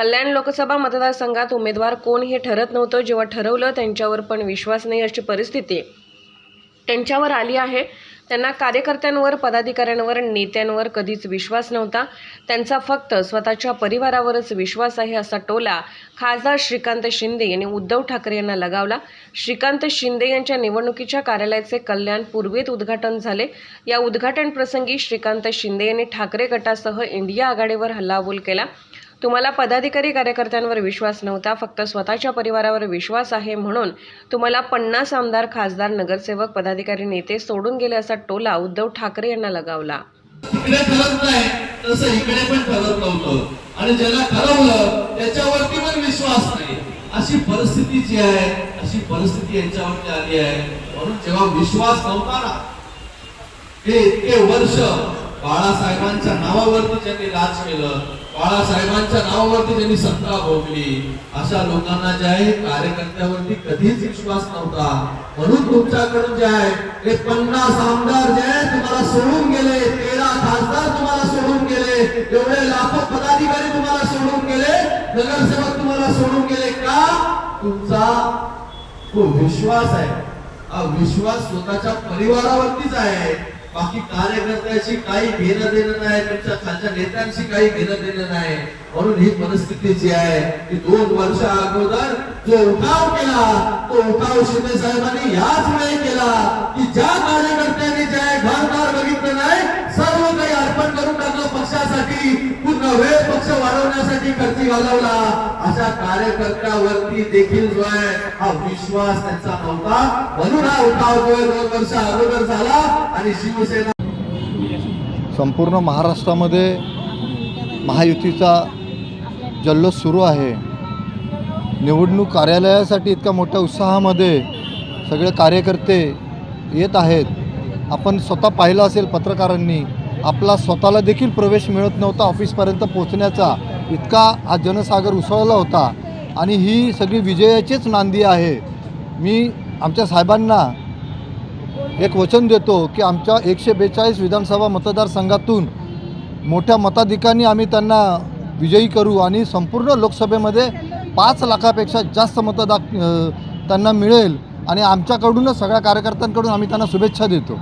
कल्याण लोकसभा मतदारसंघात उमेदवार कोण हे ठरत नव्हतं. जेव्हा ठरवलं त्यांच्यावर पण विश्वास नाही अशी परिस्थिती. त्यांच्यावर आली आहे. त्यांना कार्यकर्त्यांवर पदाधिकाऱ्यांवर नेत्यांवर कधीच विश्वास नव्हता. त्यांचा फक्त स्वतःच्या परिवारावरच विश्वास आहे असा टोला खासदार श्रीकांत शिंदे यांनी उद्धव ठाकरे यांना लगावला. श्रीकांत शिंदे यांच्या निवडणुकीच्या कार्यालयाचे कल्याण पूर्वेत उद्घाटन झाले. या उद्घाटन प्रसंगी श्रीकांत शिंदे यांनी ठाकरे गटासह इंडिया आघाडीवर हल्लाबोल केला. तुम्हाला पदाधिकारी कार्यकर्त्यांवर विश्वास नव्हता फक्त स्वतःच्या परिवारावर विश्वास आहे म्हणून तुम्हाला पन्नास आमदार खासदार नगरसेवक पदाधिकारी नेते सोडून गेले असा टोला उद्धव ठाकरे यांना लगावला. तिकडे ठरत नाही तसं इकडे पण ठरत नव्हतं. आणि ज्याला ठरवलं त्याच्यावरती पण विश्वास नाही. अशी परिस्थिती जी आहे अशी परिस्थिती यांच्यावरती आली आहे. म्हणून जेव्हा विश्वास नव्हता ना हे इतके वर्ष बाळासाहेबांच्या नावावरती ज्यांनी राज केलं बाळासाहेबांच्या नावावरती त्यांनी सत्ता भोगली. अशा लोकांना जे आहे कार्यकर्त्यावरती कधीच विश्वास नव्हता. म्हणून तुमच्याकडून जे आहे ते पन्नास आमदार जे आहे तुम्हाला सोडून गेले. तेरा खासदार तुम्हाला सोडून गेले. एवढे लाखो पदाधिकारी तुम्हाला सोडून गेले. नगरसेवक तुम्हाला सोडून गेले का? तुमचा तो विश्वास आहे. हा विश्वास स्वतःच्या परिवारावरतीच आहे. बाकी कार्यकर्त्याशी काही घेणं देणं नाही त्यांच्या खालच्या नेत्यांशी काही घेणं देणं नाही. म्हणून ही परिस्थिती जी आहे की दोन वर्ष अगोदर जो उठाव केला तो उठाव शिंदे साहेबांनी याच वेळी केला की ज्या कार्यकर्त्यांनी जे आहे घरदार बघितलं नाही सर्व काही अर्पण करून टाकलं पक्षासाठी. पूर्ण वेळ पक्ष वाढवण्यासाठी खर्ची घालवला. अशा कार्यकर्त्यावरती देखील जो आहे हा विश्वास त्यांचा नव्हता. म्हणून हा उठाव जो आहे दोन वर्ष अगोदर झाला आणि शिवसेना संपूर्ण महाराष्ट्रामध्ये महायुतीचा जल्लोष सुरू आहे. निवडणूक कार्यालयासाठी इतक्या मोठ्या उत्साहामध्ये सगळे कार्यकर्ते येत आहेत. आपण स्वतः पाहिलं असेल पत्रकारांनी आपला स्वतःला देखील प्रवेश मिळत नव्हता ऑफिसपर्यंत पोचण्याचा इतका हा जनसागर उसळला होता. आणि ही सगळी विजयाचीच नांदी आहे. मी आमच्या साहेबांना एक वचन देतो की आमच्या एकशे बेचाळीस विधानसभा मतदारसंघातून मोठ्या मताधिकांनी आम्ही त्यांना विजयी करू आणि संपूर्ण लोकसभेमध्ये पाच लाखापेक्षा जास्त मतदा त्यांना मिळेल. आणि आमच्याकडूनच सगळ्या कार्यकर्त्यांकडून आम्ही त्यांना शुभेच्छा देतो.